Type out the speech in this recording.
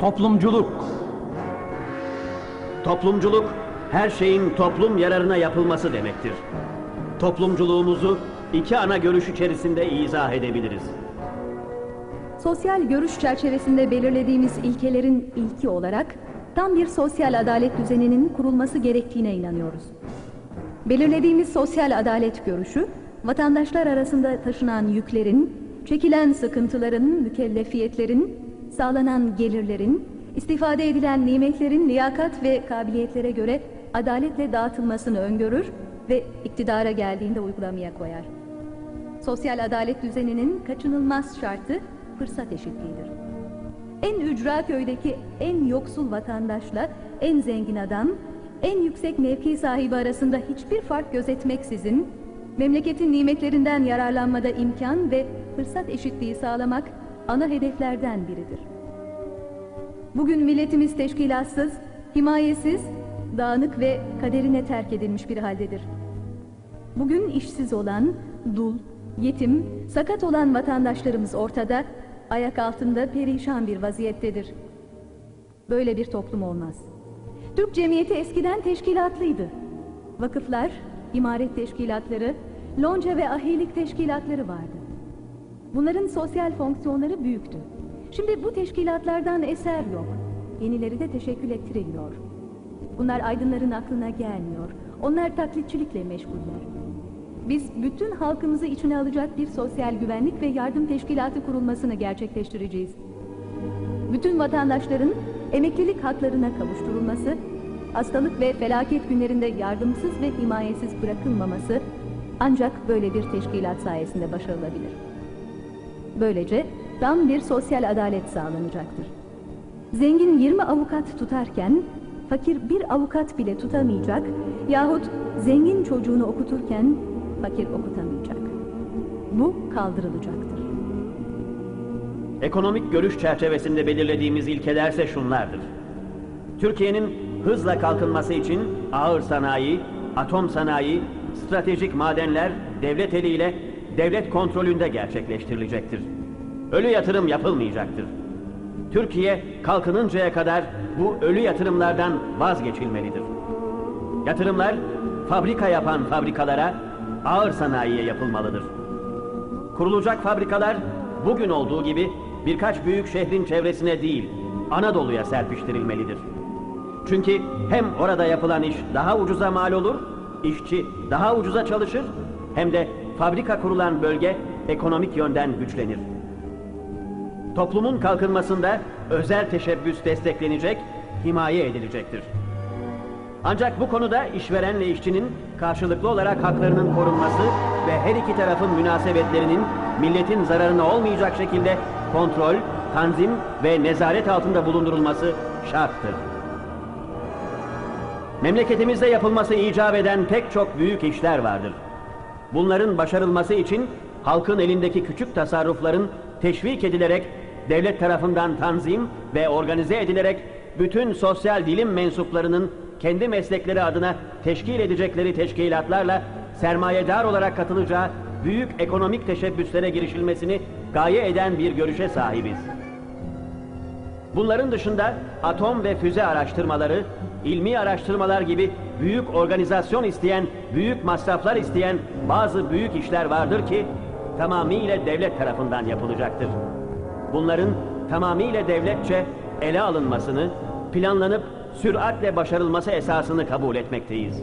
Toplumculuk. Toplumculuk, her şeyin toplum yararına yapılması demektir. Toplumculuğumuzu iki ana görüş içerisinde izah edebiliriz. Sosyal görüş çerçevesinde belirlediğimiz ilkelerin ilki olarak tam bir sosyal adalet düzeninin kurulması gerektiğine inanıyoruz. Belirlediğimiz sosyal adalet görüşü, vatandaşlar arasında taşınan yüklerin, çekilen sıkıntıların, mükellefiyetlerin, sağlanan gelirlerin, istifade edilen nimetlerin liyakat ve kabiliyetlere göre adaletle dağıtılmasını öngörür ve iktidara geldiğinde uygulamaya koyar. Sosyal adalet düzeninin kaçınılmaz şartı fırsat eşitliğidir. En ücra köydeki en yoksul vatandaşla en zengin adam, en yüksek mevki sahibi arasında hiçbir fark gözetmeksizin, memleketin nimetlerinden yararlanmada imkan ve fırsat eşitliği sağlamak ana hedeflerden biridir. Bugün milletimiz teşkilatsız, himayesiz, dağınık ve kaderine terk edilmiş bir haldedir. Bugün işsiz olan, dul, yetim, sakat olan vatandaşlarımız ortada, ayak altında perişan bir vaziyettedir. Böyle bir toplum olmaz. Türk cemiyeti eskiden teşkilatlıydı. Vakıflar, imaret teşkilatları, lonca ve ahilik teşkilatları vardı. Bunların sosyal fonksiyonları büyüktü. Şimdi bu teşkilatlardan eser yok. Yenileri de teşekkül ettiriliyor. Bunlar aydınların aklına gelmiyor. Onlar taklitçilikle meşguller. Biz bütün halkımızı içine alacak bir sosyal güvenlik ve yardım teşkilatı kurulmasını gerçekleştireceğiz. Bütün vatandaşların emeklilik haklarına kavuşturulması, hastalık ve felaket günlerinde yardımsız ve himayesiz bırakılmaması ancak böyle bir teşkilat sayesinde başarılabilir. Böylece tam bir sosyal adalet sağlanacaktır. Zengin 20 avukat tutarken fakir bir avukat bile tutamayacak yahut zengin çocuğunu okuturken fakir okutamayacak. Bu kaldırılacaktır. Ekonomik görüş çerçevesinde belirlediğimiz ilkelerse şunlardır. Türkiye'nin hızla kalkınması için ağır sanayi, atom sanayi, stratejik madenler devlet eliyle devlet kontrolünde gerçekleştirilecektir. Ölü yatırım yapılmayacaktır. Türkiye kalkınıncaya kadar bu ölü yatırımlardan vazgeçilmelidir. Yatırımlar fabrika yapan fabrikalara, ağır sanayiye yapılmalıdır. Kurulacak fabrikalar bugün olduğu gibi birkaç büyük şehrin çevresine değil, Anadolu'ya serpiştirilmelidir. Çünkü hem orada yapılan iş daha ucuza mal olur, işçi daha ucuza çalışır, hem de fabrika kurulan bölge ekonomik yönden güçlenir. Toplumun kalkınmasında özel teşebbüs desteklenecek, himaye edilecektir. Ancak bu konuda işverenle işçinin karşılıklı olarak haklarının korunması ve her iki tarafın münasebetlerinin milletin zararına olmayacak şekilde kontrol, tanzim ve nezaret altında bulundurulması şarttır. Memleketimizde yapılması icap eden pek çok büyük işler vardır. Bunların başarılması için halkın elindeki küçük tasarrufların teşvik edilerek, devlet tarafından tanzim ve organize edilerek bütün sosyal dilim mensuplarının kendi meslekleri adına teşkil edecekleri teşkilatlarla sermayedar olarak katılacağı büyük ekonomik teşebbüslere girişilmesini gaye eden bir görüşe sahibiz. Bunların dışında atom ve füze araştırmaları, ilmi araştırmalar gibi büyük organizasyon isteyen, büyük masraflar isteyen bazı büyük işler vardır ki tamamıyla devlet tarafından yapılacaktır. Bunların tamamıyla devletçe ele alınmasını, planlanıp süratle başarılması esasını kabul etmekteyiz.